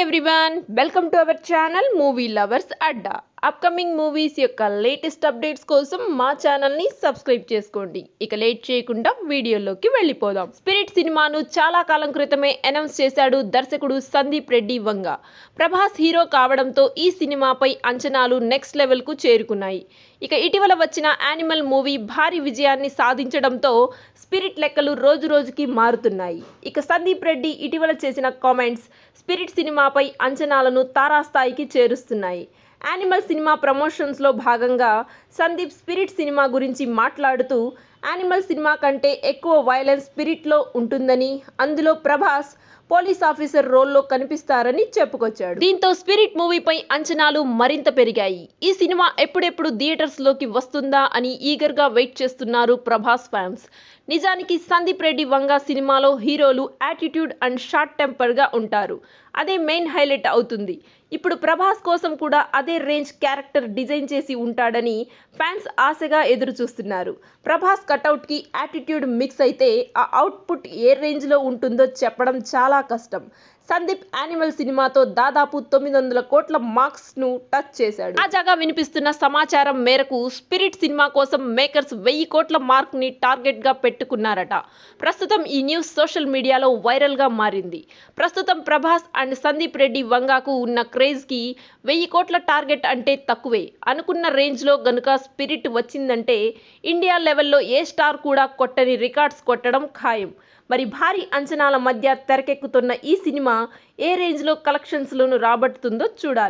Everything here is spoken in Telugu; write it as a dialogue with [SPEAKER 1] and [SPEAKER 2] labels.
[SPEAKER 1] everyone. Welcome to our channel movie lovers adda. Upcoming movies యొక్క లేటెస్ట్ అప్డేట్స్ కోసం మా ఛానల్ని సబ్స్క్రైబ్ చేసుకోండి. ఇక లేట్ చేయకుండా వీడియోలోకి వెళ్ళిపోదాం. స్పిరిట్ సినిమాను చాలా కాలం క్రితమే అనౌన్స్ చేశాడు దర్శకుడు సందీప్ రెడ్డి వంగ. ప్రభాస్ హీరో కావడంతో ఈ సినిమాపై అంచనాలు నెక్స్ట్ లెవెల్కు చేరుకున్నాయి. ఇక ఇటీవల వచ్చిన యానిమల్ మూవీ భారీ విజయాన్ని సాధించడంతో స్పిరిట్ లెక్కలు రోజు రోజుకి మారుతున్నాయి. ఇక సందీప్ రెడ్డి ఇటీవల చేసిన కామెంట్స్ స్పిరిట్ సినిమాపై అంచనాలను తారాస్థాయికి చేరుస్తున్నాయి. యానిమల్ సినిమా ప్రమోషన్స్లో భాగంగా సందీప్ స్పిరిట్ సినిమా గురించి మాట్లాడుతూ యానిమల్ సినిమా కంటే ఎక్కువ వైలెన్స్ స్పిరిట్లో ఉంటుందని అందులో ప్రభాస్ పోలీస్ ఆఫీసర్ రోల్లో కనిపిస్తారని చెప్పుకొచ్చాడు. దీంతో స్పిరిట్ మూవీపై అంచనాలు మరింత పెరిగాయి. ఈ సినిమా ఎప్పుడెప్పుడు థియేటర్స్లోకి వస్తుందా అని ఈగర్గా వెయిట్ చేస్తున్నారు ప్రభాస్ ఫ్యాన్స్. నిజానికి సందీప్ రెడ్డి వంగ సినిమాలో హీరోలు యాటిట్యూడ్ అండ్ షార్ట్ టెంపర్గా ఉంటారు. అదే మెయిన్ హైలైట్ అవుతుంది. ఇప్పుడు ప్రభాస్ కోసం కూడా అదే రేంజ్ క్యారెక్టర్ డిజైన్ చేసి ఉంటాడని ఫ్యాన్స్ ఆశగా ఎదురు చూస్తున్నారు ప్రభాస్ కటౌట్కి యాటిట్యూడ్ మిక్స్ అయితే ఆ అవుట్పుట్ ఏ రేంజ్లో ఉంటుందో చెప్పడం చాలా కష్టం. సందీప్ యానిమల్ సినిమాతో దాదాపు తొమ్మిది వందల కోట్ల మార్క్స్ను టచ్ చేశాడు. తాజాగా వినిపిస్తున్న సమాచారం మేరకు స్పిరిట్ సినిమా కోసం మేకర్స్ వెయ్యి కోట్ల మార్క్ని టార్గెట్గా పెట్టుకున్నారట. ప్రస్తుతం ఈ న్యూస్ సోషల్ మీడియాలో వైరల్గా మారింది. ప్రస్తుతం ప్రభాస్ అండ్ సందీప్ రెడ్డి వంగాకు ఉన్న క్రేజ్కి వెయ్యి కోట్ల టార్గెట్ అంటే తక్కువే. అనుకున్న రేంజ్లో గనుక స్పిరిట్ వచ్చిందంటే ఇండియా లెవెల్లో ఏ స్టార్ కూడా కొట్టని రికార్డ్స్ కొట్టడం ఖాయం. మరి భారీ అంచనాల మధ్య తెరకెక్కుతున్న ఈ సినిమా ఏ రేంజ్లో కలెక్షన్స్లను రాబడుతుందో చూడాలి.